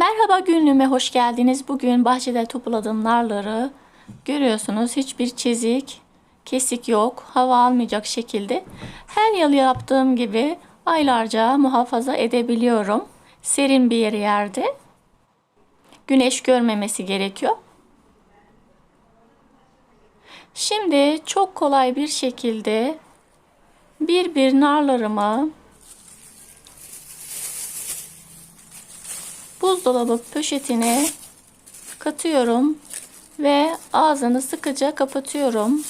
Merhaba günlüğüme hoş geldiniz. Bugün bahçede topladığım narları görüyorsunuz. Hiçbir çizik, kesik yok. Hava almayacak şekilde. Her yıl yaptığım gibi aylarca muhafaza edebiliyorum. Serin bir yerde. Güneş görmemesi gerekiyor. Şimdi çok kolay bir şekilde bir bir narlarımı buzdolabı poşetine katıyorum ve ağzını sıkıca kapatıyorum.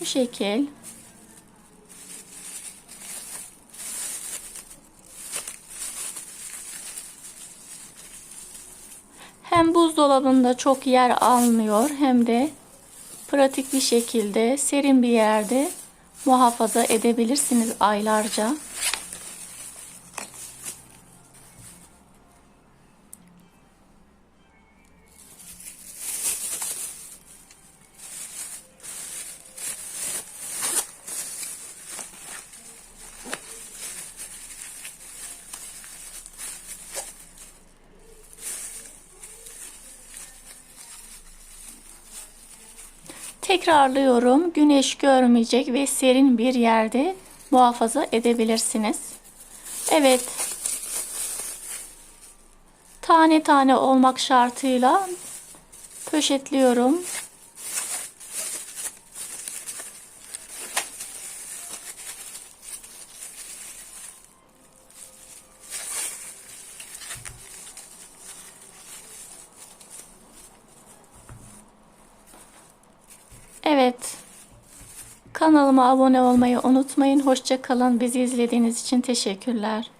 Bu şekil. Hem buzdolabında çok yer almıyor hem de pratik bir şekilde serin bir yerde muhafaza edebilirsiniz aylarca. Tekrarlıyorum. Güneş görmeyecek ve serin bir yerde muhafaza edebilirsiniz. Evet. Tane tane olmak şartıyla poşetliyorum. Evet. Kanalıma abone olmayı unutmayın. Hoşça kalın. Bizi izlediğiniz için teşekkürler.